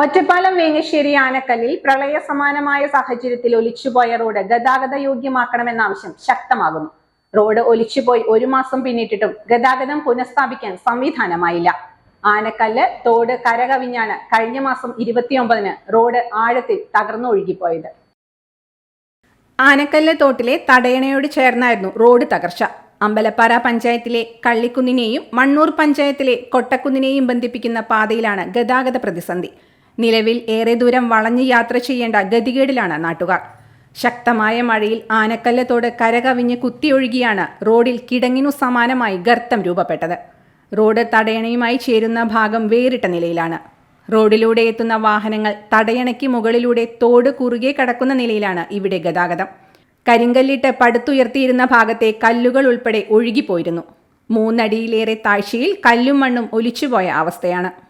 ഒറ്റപ്പാലം വേങ്ങശ്ശേരി ആനക്കല്ലിൽ പ്രളയ സമാനമായ സാഹചര്യത്തിൽ ഒലിച്ചുപോയ റോഡ് ഗതാഗത യോഗ്യമാക്കണമെന്ന ആവശ്യം ശക്തമാകുന്നു. റോഡ് ഒലിച്ചുപോയി ഒരു മാസം പിന്നിട്ടിട്ടും ഗതാഗതം പുനഃസ്ഥാപിക്കാൻ സംവിധാനമായില്ല. ആനക്കല്ല് തോട് കരകവിഞ്ഞാണ് കഴിഞ്ഞ മാസം ഇരുപത്തിയൊമ്പതിന് റോഡ് ആഴത്തിൽ തകർന്നു തകർന്നൊഴുകിപ്പോയത്. ആനക്കല്ല് തോട്ടിലെ തടയണയോട് ചേർന്നായിരുന്നു റോഡ് തകർച്ച. അമ്പലപ്പാറ പഞ്ചായത്തിലെ കള്ളിക്കുന്നിനെയും മണ്ണൂർ പഞ്ചായത്തിലെ കൊട്ടക്കുന്നിനെയും ബന്ധിപ്പിക്കുന്ന പാതയിലാണ് ഗതാഗത പ്രതിസന്ധി. നിലവിൽ ഏറെ ദൂരം വളഞ്ഞ് യാത്ര ചെയ്യേണ്ട ഗതികേടിലാണ് നാട്ടുകാർ. ശക്തമായ മഴയിൽ ആനക്കല്ല് തോട് കരകവിഞ്ഞ് കുത്തിയൊഴുകിയാണ് റോഡിൽ കിടങ്ങിനു സമാനമായി ഗർത്തം രൂപപ്പെട്ടത്. റോഡ് തടയണയുമായി ചേരുന്ന ഭാഗം വേറിട്ട നിലയിലാണ്. റോഡിലൂടെ എത്തുന്ന വാഹനങ്ങൾ തടയണയ്ക്ക് മുകളിലൂടെ തോട് കുറുകെ കടക്കുന്ന നിലയിലാണ് ഇവിടെ ഗതാഗതം. കരിങ്കല്ലിട്ട് പടുത്തുയർത്തിയിരുന്ന ഭാഗത്തെ കല്ലുകൾ ഉൾപ്പെടെ ഒഴുകിപ്പോയിരുന്നു. മൂന്നടിയിലേറെ താഴ്ചയിൽ കല്ലും മണ്ണും ഒലിച്ചുപോയ അവസ്ഥയാണ്.